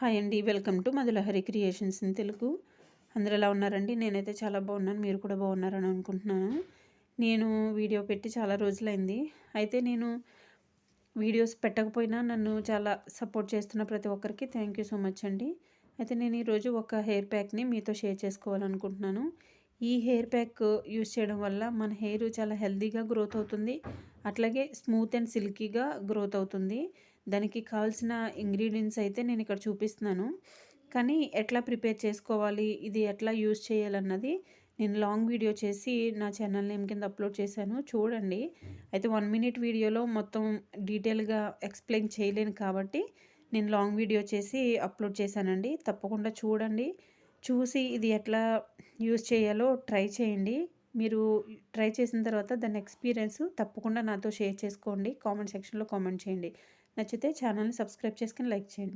Hi అండి. Welcome to Madhulahari creations in Telugu. అందరు ఎలా ఉన్నారండి? నేనైతే చాలా బాగున్నాను. మీరు కూడా బాగున్నారని అనుకుంటున్నాను. నేను వీడియో పెట్టి చాలా రోజులైంది. అయితే నేను వీడియోస్ పెట్టకపోయినా నన్ను చాలా సపోర్ట్ చేస్తున్న ప్రతి ఒక్కరికి థ్యాంక్ యూ సో మచ్ అండి. అయితే నేను ఈరోజు ఒక హెయిర్ ప్యాక్ని మీతో షేర్ చేసుకోవాలనుకుంటున్నాను. ఈ హెయిర్ ప్యాక్ యూస్ చేయడం వల్ల మన హెయిర్ చాలా హెల్తీగా గ్రోత్ అవుతుంది. అట్లాగే స్మూత్ అండ్ సిల్కీగా గ్రోత్ అవుతుంది. దానికి కావాల్సిన ఇంగ్రీడియంట్స్ అయితే నేను ఇక్కడ చూపిస్తున్నాను. కానీ ఎట్లా ప్రిపేర్ చేసుకోవాలి ఇది ఎట్లా యూజ్ చేయాలన్నది నేను లాంగ్ వీడియో చేసి నా ఛానల్ నేమ్ కింద అప్లోడ్ చేశాను. చూడండి. అయితే వన్ మినిట్ వీడియోలో మొత్తం డీటెయిల్గా ఎక్స్ప్లెయిన్ చేయలేను కాబట్టి నేను లాంగ్ వీడియో చేసి అప్లోడ్ చేశానండి. తప్పకుండా చూడండి. చూసి ఇది ఎట్లా యూస్ చేయాలో ట్రై చేయండి. మీరు ట్రై చేసిన తర్వాత దాని ఎక్స్పీరియన్స్ తప్పకుండా నాతో షేర్ చేసుకోండి. కామెంట్ సెక్షన్లో కామెంట్ చేయండి. నచ్చితే ఛానల్ని సబ్స్క్రైబ్ చేసుకుని లైక్ చేయండి.